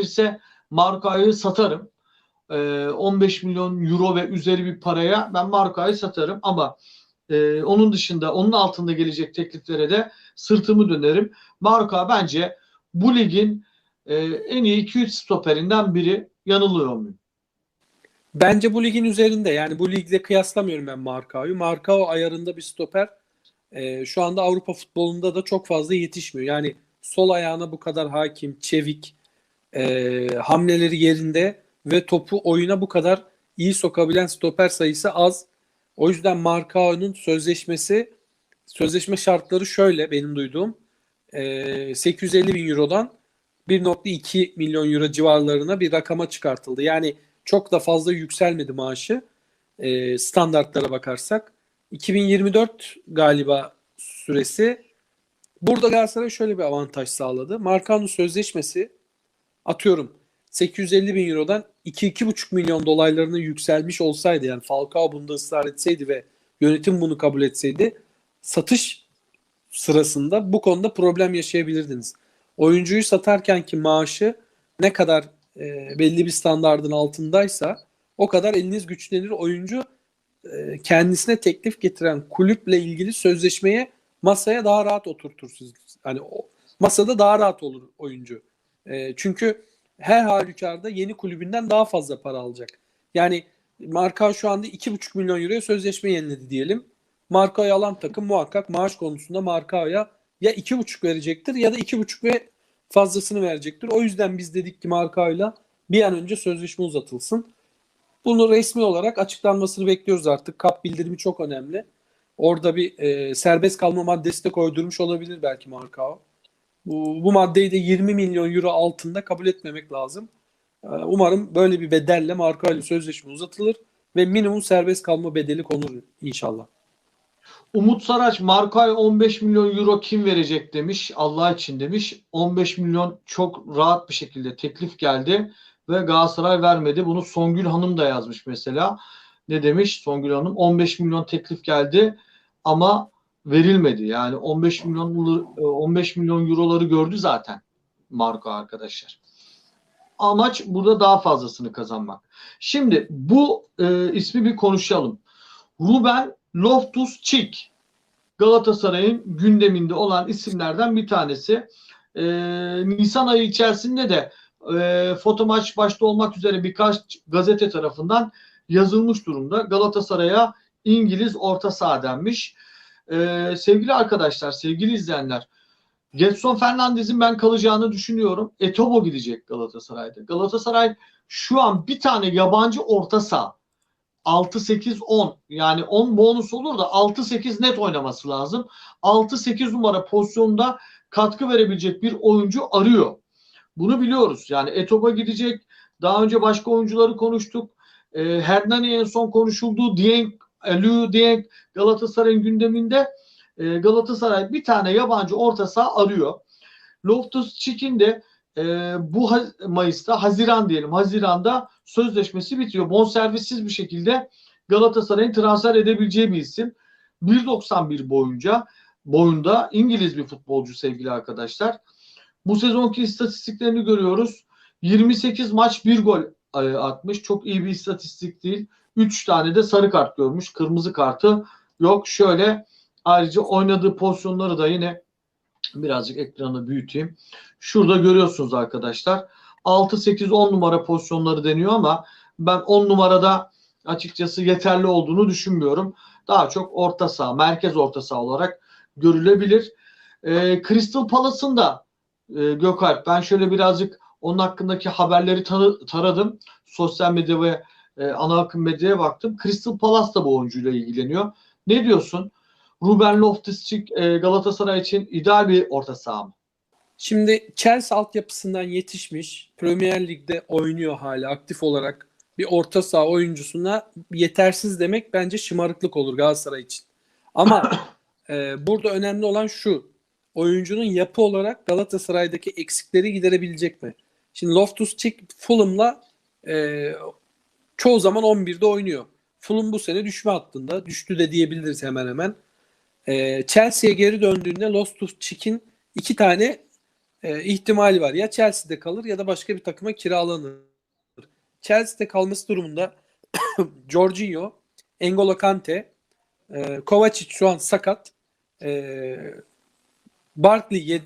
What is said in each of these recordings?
verirse Marka'yı satarım. Ee, 15 milyon euro ve üzeri bir paraya ben Marka'yı satarım ama e, onun dışında onun altında gelecek tekliflere de sırtımı dönerim. Marka bence bu ligin e, en iyi 2-3 stoperinden biri yanılıyor muyum? Bence bu ligin üzerinde. Yani bu ligde kıyaslamıyorum ben Markao'yu. Markao ayarında bir stoper. Ee, şu anda Avrupa futbolunda da çok fazla yetişmiyor. Yani sol ayağına bu kadar hakim, çevik, e, hamleleri yerinde ve topu oyuna bu kadar iyi sokabilen stoper sayısı az. O yüzden Markao'nun sözleşmesi sözleşme şartları şöyle benim duyduğum. E, 850 bin eurodan 1.2 milyon euro civarlarına bir rakama çıkartıldı. Yani çok da fazla yükselmedi maaşı e, standartlara bakarsak. 2024 galiba süresi. Burada Galatasaray şöyle bir avantaj sağladı. Markan'ın sözleşmesi atıyorum 850 bin eurodan 2-2,5 milyon dolaylarına yükselmiş olsaydı yani Falcao bunda ısrar etseydi ve yönetim bunu kabul etseydi satış sırasında bu konuda problem yaşayabilirdiniz. Oyuncuyu satarken ki maaşı ne kadar e, belli bir standardın altındaysa o kadar eliniz güçlenir. Oyuncu e, kendisine teklif getiren kulüple ilgili sözleşmeye masaya daha rahat oturtursunuz. Hani o, masada daha rahat olur oyuncu. E, çünkü her halükarda yeni kulübünden daha fazla para alacak. Yani Marka şu anda 2,5 milyon euroya sözleşme yeniledi diyelim. Marka'yı alan takım muhakkak maaş konusunda Marka'ya ya 2,5 verecektir ya da 2,5 ve fazlasını verecektir. O yüzden biz dedik ki Marka'yla bir an önce sözleşme uzatılsın. Bunu resmi olarak açıklanmasını bekliyoruz artık. Kap bildirimi çok önemli. Orada bir e, serbest kalma maddesi de koydurmuş olabilir belki Markao. Bu, bu maddeyi de 20 milyon euro altında kabul etmemek lazım. E, umarım böyle bir bedelle Markao ile sözleşme uzatılır ve minimum serbest kalma bedeli konur inşallah. Umut Saraç Marka'ya 15 milyon euro kim verecek demiş. Allah için demiş. 15 milyon çok rahat bir şekilde teklif geldi ve Galatasaray vermedi. Bunu Songül Hanım da yazmış mesela. Ne demiş Songül Hanım? 15 milyon teklif geldi ama verilmedi. Yani 15 milyon 15 milyon euroları gördü zaten Marka arkadaşlar. Amaç burada daha fazlasını kazanmak. Şimdi bu e, ismi bir konuşalım. Ruben Loftus Cheek Galatasaray'ın gündeminde olan isimlerden bir tanesi. E, Nisan ayı içerisinde de e, foto maç başta olmak üzere birkaç gazete tarafından yazılmış durumda. Galatasaray'a İngiliz orta saha denmiş. E, sevgili arkadaşlar, sevgili izleyenler, Getson Fernandez'in ben kalacağını düşünüyorum. Etobo gidecek Galatasaray'da. Galatasaray şu an bir tane yabancı orta saha 6-8-10 yani 10 bonus olur da 6-8 net oynaması lazım. 6-8 numara pozisyonda katkı verebilecek bir oyuncu arıyor. Bunu biliyoruz. Yani Etoba gidecek. Daha önce başka oyuncuları konuştuk. E, Hernani en son konuşuldu. Dieng, Aliu Dieng Galatasaray'ın gündeminde. E, Galatasaray bir tane yabancı orta saha arıyor. Loftus Cheek'in de e, bu Mayıs'ta Haziran diyelim Haziran'da sözleşmesi bitiyor. Bonservissiz bir şekilde Galatasaray'ın transfer edebileceği bir isim. 1.91 boyunca boyunda İngiliz bir futbolcu sevgili arkadaşlar. Bu sezonki istatistiklerini görüyoruz. 28 maç 1 gol atmış. Çok iyi bir istatistik değil. 3 tane de sarı kart görmüş. Kırmızı kartı yok. Şöyle ayrıca oynadığı pozisyonları da yine birazcık ekranı büyüteyim. Şurada görüyorsunuz arkadaşlar. 6, 8, 10 numara pozisyonları deniyor ama ben 10 numarada açıkçası yeterli olduğunu düşünmüyorum. Daha çok orta saha, merkez orta saha olarak görülebilir. E, Crystal Palace'ın da e, Gökalp ben şöyle birazcık onun hakkındaki haberleri tar- taradım. Sosyal medya ve e, ana akım medyaya baktım. Crystal Palace da bu oyuncuyla ilgileniyor. Ne diyorsun? Ruben Loftus-Cheek e, Galatasaray için ideal bir orta saha mı? Şimdi Chelsea altyapısından yetişmiş, Premier Lig'de oynuyor hala aktif olarak bir orta saha oyuncusuna yetersiz demek bence şımarıklık olur Galatasaray için. Ama e, burada önemli olan şu. Oyuncunun yapı olarak Galatasaray'daki eksikleri giderebilecek mi? Şimdi Loftus-Cheek Fulham'la e, çoğu zaman 11'de oynuyor. Fulham bu sene düşme hattında. Düştü de diyebiliriz hemen hemen. E, Chelsea'ye geri döndüğünde Loftus-Cheek'in iki tane e, ihtimali var. Ya Chelsea'de kalır ya da başka bir takıma kiralanır. Chelsea'de kalması durumunda Jorginho, N'Golo Kante, e, Kovacic şu an sakat. E, Barkley e,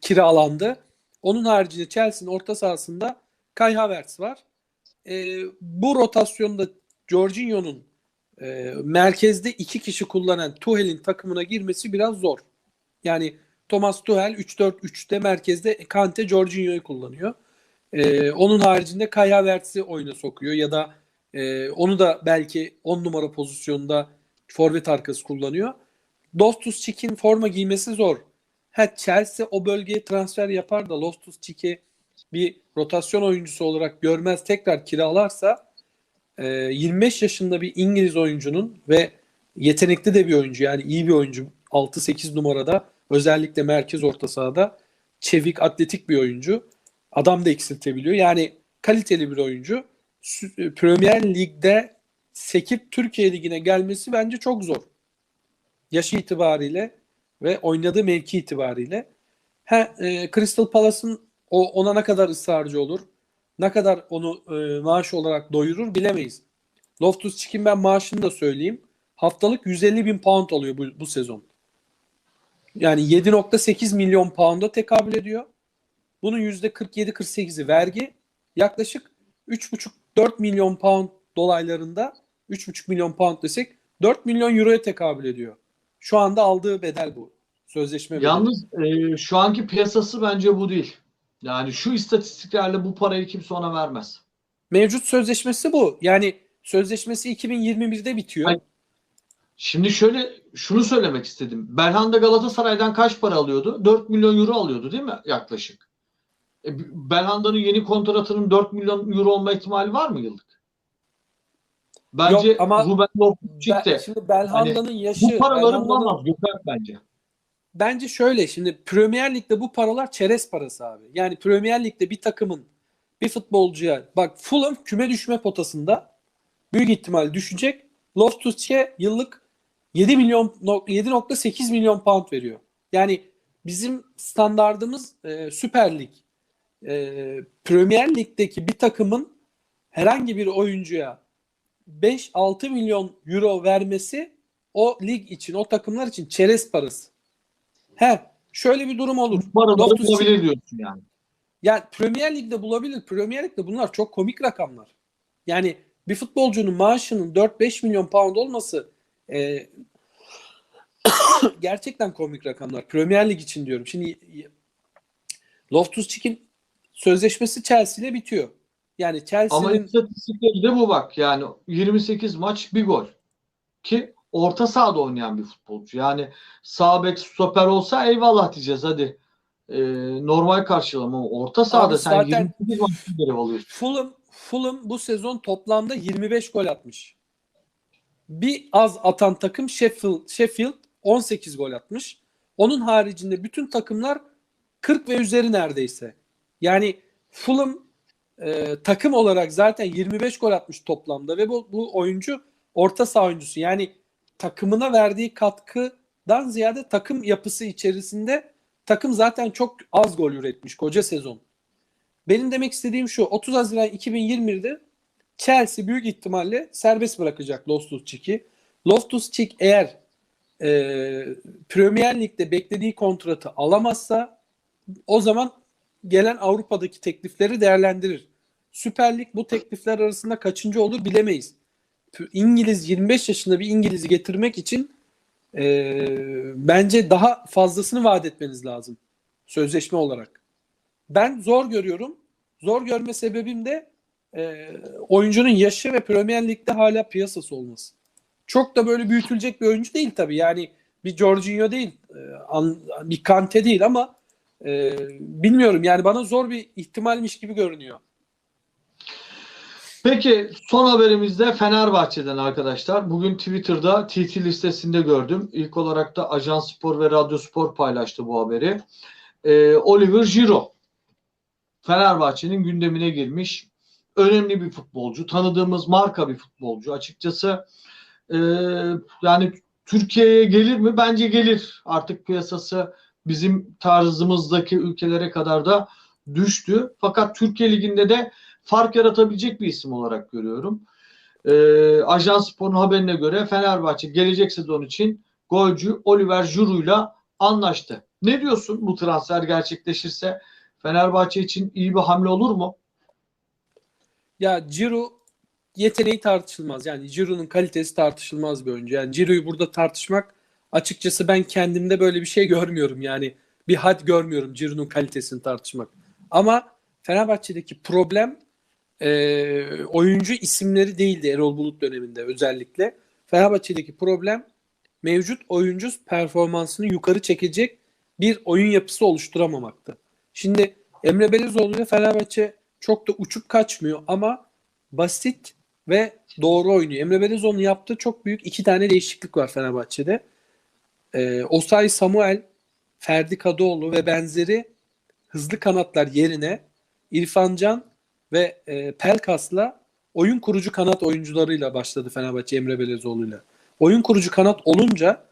kiralandı. Onun haricinde Chelsea'nin orta sahasında Kai Havertz var. E, bu rotasyonda Jorginho'nun e, merkezde iki kişi kullanan Tuchel'in takımına girmesi biraz zor. Yani Thomas Tuchel 3-4-3'te merkezde Kante Jorginho'yu kullanıyor. E, onun haricinde Kai Havertz'i oyuna sokuyor ya da e, onu da belki 10 numara pozisyonda forvet arkası kullanıyor. Loftus Cheek'in forma giymesi zor. Ha Chelsea o bölgeye transfer yapar da Loftus Cheek'i bir rotasyon oyuncusu olarak görmez tekrar kiralarsa e, 25 yaşında bir İngiliz oyuncunun ve yetenekli de bir oyuncu yani iyi bir oyuncu 6-8 numarada özellikle merkez orta sahada çevik atletik bir oyuncu. Adam da eksiltebiliyor. Yani kaliteli bir oyuncu. Premier Lig'de sekip Türkiye Ligi'ne gelmesi bence çok zor. Yaşı itibariyle ve oynadığı mevki itibariyle. Ha, e, Crystal Palace'ın o ona ne kadar ısrarcı olur, ne kadar onu e, maaş olarak doyurur bilemeyiz. Loftus Cheek'in ben maaşını da söyleyeyim. Haftalık 150 bin pound alıyor bu, bu sezon. Yani 7.8 milyon pound'a tekabül ediyor. Bunun %47-48'i vergi. Yaklaşık 3.5-4 milyon pound dolaylarında 3.5 milyon pound desek 4 milyon euroya tekabül ediyor. Şu anda aldığı bedel bu. Sözleşme bedeli. Yalnız e, şu anki piyasası bence bu değil. Yani şu istatistiklerle bu parayı kimse ona vermez. Mevcut sözleşmesi bu. Yani sözleşmesi 2021'de bitiyor. Hayır. Şimdi şöyle şunu söylemek istedim. Belhanda Galatasaray'dan kaç para alıyordu? 4 milyon euro alıyordu değil mi yaklaşık? E, Belhanda'nın yeni kontratının 4 milyon euro olma ihtimali var mı yıllık? Bence Yok, ama Ruben Be- de şimdi Belhanda'nın yaşı bu paraları bulamaz Gökhan bence. Bence şöyle şimdi Premier Lig'de bu paralar çerez parası abi. Yani Premier Lig'de bir takımın bir futbolcuya bak Fulham küme düşme potasında büyük ihtimal düşecek. Loftus-Cheek'e yıllık 7 milyon 7.8 milyon pound veriyor. Yani bizim standardımız e, Süper Lig. E, Premier Lig'deki bir takımın herhangi bir oyuncuya 5-6 milyon euro vermesi o lig için, o takımlar için çerez parası. He, şöyle bir durum olur. Loftus-Cheek- bulabilir diyorsun yani. Yani Premier Lig'de bulabilir. Premier Lig'de bunlar çok komik rakamlar. Yani bir futbolcunun maaşının 4-5 milyon pound olması e, gerçekten komik rakamlar. Premier Lig için diyorum. Şimdi Loftus-Cheek'in sözleşmesi Chelsea ile bitiyor. Yani Ama Chelsea'nin istatistikleri de bu bak. Yani 28 maç bir gol. Ki orta sahada oynayan bir futbolcu. Yani sağ bek stoper olsa eyvallah diyeceğiz hadi. Ee, normal karşılama. ama Orta sahada Abi sen zaten- 28 maç bir görev alıyorsun. Fulham, Fulham bu sezon toplamda 25 gol atmış. Bir az atan takım Sheffield, Sheffield 18 gol atmış. Onun haricinde bütün takımlar 40 ve üzeri neredeyse. Yani Fulham e, takım olarak zaten 25 gol atmış toplamda ve bu, bu oyuncu orta saha oyuncusu. Yani takımına verdiği katkıdan ziyade takım yapısı içerisinde takım zaten çok az gol üretmiş koca sezon. Benim demek istediğim şu 30 Haziran 2021'de Chelsea büyük ihtimalle serbest bırakacak Loftus-Cheek'i. Loftus-Cheek eğer e, Premier Lig'de beklediği kontratı alamazsa o zaman gelen Avrupa'daki teklifleri değerlendirir. Süper Lig bu teklifler arasında kaçıncı olur bilemeyiz. İngiliz 25 yaşında bir İngiliz'i getirmek için e, bence daha fazlasını vaat etmeniz lazım sözleşme olarak. Ben zor görüyorum. Zor görme sebebim de e, oyuncunun yaşı ve Premier Lig'de hala piyasası olması. Çok da böyle büyütülecek bir oyuncu değil tabii. Yani bir Jorginho değil, e, bir Kante değil ama e, bilmiyorum yani bana zor bir ihtimalmiş gibi görünüyor. Peki son haberimizde Fenerbahçe'den arkadaşlar. Bugün Twitter'da TT listesinde gördüm. İlk olarak da Ajans Spor ve Radyo Spor paylaştı bu haberi. Ee, Oliver Giroud Fenerbahçe'nin gündemine girmiş. Önemli bir futbolcu. Tanıdığımız marka bir futbolcu. Açıkçası e, yani Türkiye'ye gelir mi? Bence gelir. Artık piyasası bizim tarzımızdaki ülkelere kadar da düştü. Fakat Türkiye Ligi'nde de fark yaratabilecek bir isim olarak görüyorum. Ee, Ajans Spor'un haberine göre Fenerbahçe gelecek sezon için golcü Oliver Giroud'la anlaştı. Ne diyorsun bu transfer gerçekleşirse Fenerbahçe için iyi bir hamle olur mu? Ya Ciro yeteneği tartışılmaz. Yani Ciro'nun kalitesi tartışılmaz bir oyuncu. Yani Ciro'yu burada tartışmak açıkçası ben kendimde böyle bir şey görmüyorum. Yani bir had görmüyorum Ciro'nun kalitesini tartışmak. Ama Fenerbahçe'deki problem e, oyuncu isimleri değildi Erol Bulut döneminde özellikle. Fenerbahçe'deki problem mevcut oyuncu performansını yukarı çekecek bir oyun yapısı oluşturamamaktı. Şimdi Emre Belezoğlu ile Fenerbahçe çok da uçup kaçmıyor ama basit ve doğru oynuyor. Emre Belezoğlu'nun yaptığı çok büyük iki tane değişiklik var Fenerbahçe'de. Ee, Osay Samuel, Ferdi Kadıoğlu ve benzeri hızlı kanatlar yerine İrfan Can ve e, Pelkas'la oyun kurucu kanat oyuncularıyla başladı Fenerbahçe Emre Belezoğlu'yla. Oyun kurucu kanat olunca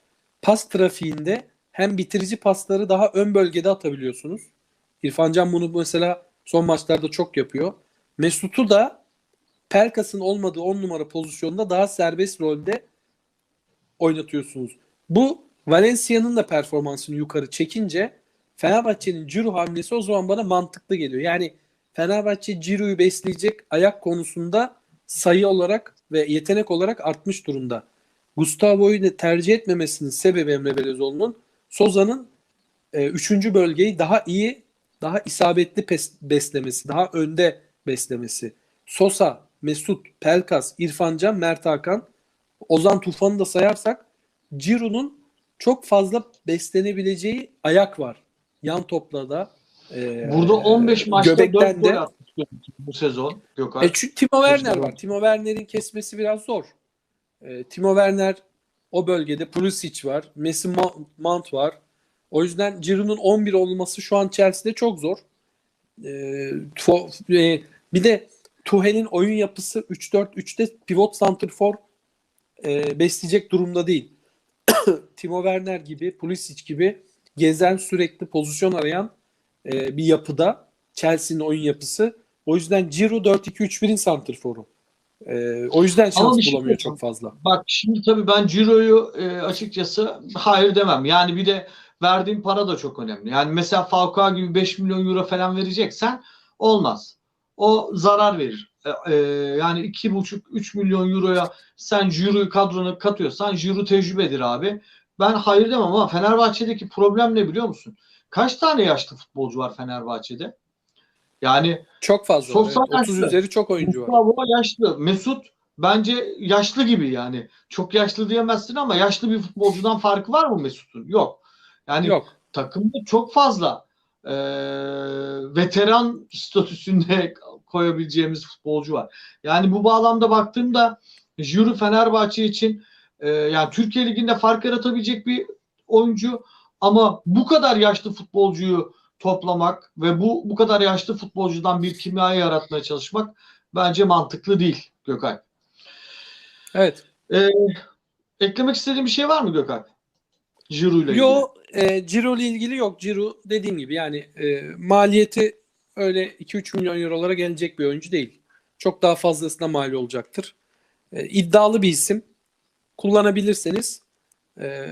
pas trafiğinde hem bitirici pasları daha ön bölgede atabiliyorsunuz. İrfan Can bunu mesela son maçlarda çok yapıyor. Mesut'u da Pelkas'ın olmadığı 10 numara pozisyonda daha serbest rolde oynatıyorsunuz. Bu Valencia'nın da performansını yukarı çekince Fenerbahçe'nin Ciro hamlesi o zaman bana mantıklı geliyor. Yani Fenerbahçe Ciro'yu besleyecek ayak konusunda sayı olarak ve yetenek olarak artmış durumda. Gustavo'yu tercih etmemesinin sebebi Emre Belezoğlu'nun Soza'nın e, üçüncü bölgeyi daha iyi, daha isabetli pes- beslemesi, daha önde beslemesi. Sosa, Mesut, Pelkas, İrfan Can, Mert Hakan, Ozan Tufan'ı da sayarsak Ciro'nun çok fazla beslenebileceği ayak var. Yan toplarda. E, Burada 15 maçta 4 göbekten gol de- atmış bu sezon Gökay. e çünkü Timo Werner var. Timo Werner'in kesmesi biraz zor. E, Timo Werner o bölgede Pulisic var. Messi Mount var. O yüzden Giroud'un 11 olması şu an Chelsea'de çok zor. E, to- e, bir de Tuhel'in oyun yapısı 3-4-3'te pivot santrfor e, besleyecek durumda değil. Timo Werner gibi, Pulisic gibi gezen sürekli pozisyon arayan e, bir yapıda Chelsea'nin oyun yapısı. O yüzden Ciro 4-2-3-1'in santrforu. E, o yüzden şans şey bulamıyor çok fazla. Bak şimdi tabii ben Ciro'yu e, açıkçası hayır demem. Yani bir de verdiğim para da çok önemli. Yani mesela Falcao gibi 5 milyon euro falan vereceksen olmaz. O zarar verir. E, e, yani 2,5-3 milyon euroya sen Giro'yu kadrona katıyorsan Giro tecrübedir abi. Ben hayır demem ama Fenerbahçe'deki problem ne biliyor musun? Kaç tane yaşlı futbolcu var Fenerbahçe'de? Yani Çok fazla. Sosa evet. 30 yaşlı. üzeri çok oyuncu var. Gustavo yaşlı. Mesut bence yaşlı gibi yani. Çok yaşlı diyemezsin ama yaşlı bir futbolcudan farkı var mı Mesut'un? Yok. Yani Yok. takımda çok fazla e, veteran statüsünde koyabileceğimiz futbolcu var. Yani bu bağlamda baktığımda Jüri Fenerbahçe için e, yani Türkiye Ligi'nde fark yaratabilecek bir oyuncu ama bu kadar yaşlı futbolcuyu toplamak ve bu bu kadar yaşlı futbolcudan bir kimya yaratmaya çalışmak bence mantıklı değil Gökay. Evet. E, eklemek istediğin bir şey var mı Gökay? Jüri ile ilgili. Yo e, Ciro ile ilgili yok. Ciro dediğim gibi yani e, maliyeti öyle 2-3 milyon eurolara gelecek bir oyuncu değil. Çok daha fazlasına mal olacaktır. E, iddialı bir isim. Kullanabilirseniz e,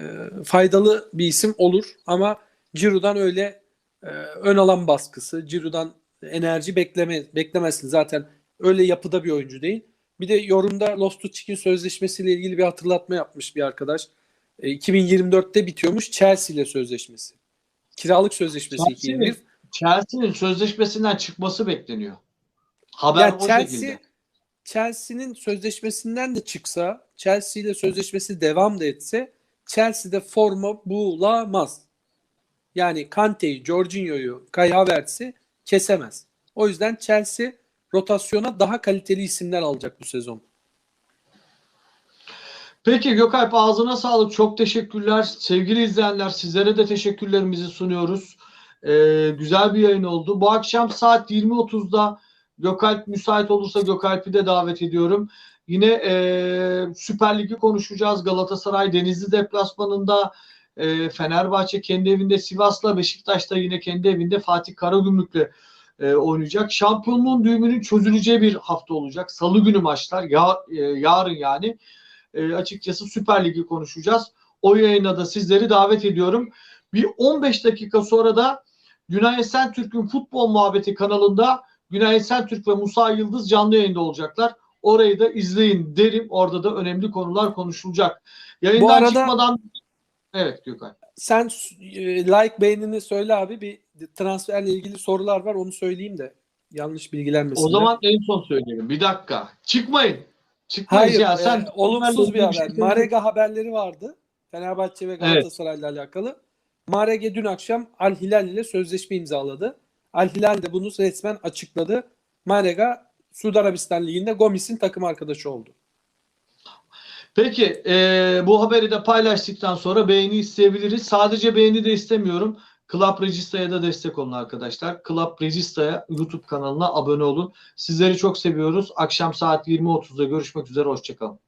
faydalı bir isim olur ama Ciro'dan öyle e, ön alan baskısı, Ciro'dan enerji bekleme, beklemezsin. Zaten öyle yapıda bir oyuncu değil. Bir de yorumda Loftus-Cheek'in sözleşmesiyle ilgili bir hatırlatma yapmış bir arkadaş. E, 2024'te bitiyormuş Chelsea ile sözleşmesi. Kiralık sözleşmesi Chelsea 2021. mi? Chelsea'nin sözleşmesinden çıkması bekleniyor. Haber Ya o Chelsea şekilde. Chelsea'nin sözleşmesinden de çıksa, Chelsea ile sözleşmesi devam da etse Chelsea'de forma bulamaz. Yani Kante'yi, Jorginho'yu, Kai Havertz'i kesemez. O yüzden Chelsea rotasyona daha kaliteli isimler alacak bu sezon. Peki Gökalp ağzına sağlık. Çok teşekkürler. Sevgili izleyenler sizlere de teşekkürlerimizi sunuyoruz. Ee, güzel bir yayın oldu. Bu akşam saat 20.30'da Gökalp müsait olursa Gökalp'i de davet ediyorum. Yine e, Süper Lig'i konuşacağız. Galatasaray Denizli deplasmanında E, Fenerbahçe kendi evinde Sivas'la, Beşiktaş'ta yine kendi evinde Fatih Karagümrük'le e, oynayacak. Şampiyonluğun düğümünün çözüleceği bir hafta olacak. Salı günü maçlar. Ya, e, yarın yani. E, açıkçası Süper Lig'i konuşacağız. O yayına da sizleri davet ediyorum. Bir 15 dakika sonra da Günay Esentürk'ün Futbol Muhabbeti kanalında Günay Esentürk ve Musa Yıldız canlı yayında olacaklar. Orayı da izleyin derim. Orada da önemli konular konuşulacak. Yayından Bu arada- çıkmadan Evet Gökay. Sen e, like beğenini söyle abi. Bir transferle ilgili sorular var. Onu söyleyeyim de yanlış bilgilenmesin. O zaman en son söyleyelim. Bir dakika. Çıkmayın. Çıkmayın Hayır, ya. e, Sen olumsuz bir haber. şey Marega haberleri vardı. Fenerbahçe ve Galatasaray'la alakalı. Marega dün akşam Al Hilal ile sözleşme imzaladı. Al Hilal de bunu resmen açıkladı. Marega Suudi Arabistan Ligi'nde Gomis'in takım arkadaşı oldu. Peki e, bu haberi de paylaştıktan sonra beğeni isteyebiliriz. Sadece beğeni de istemiyorum. Club Regista'ya da destek olun arkadaşlar. Club Regista'ya YouTube kanalına abone olun. Sizleri çok seviyoruz. Akşam saat 20.30'da görüşmek üzere. Hoşçakalın.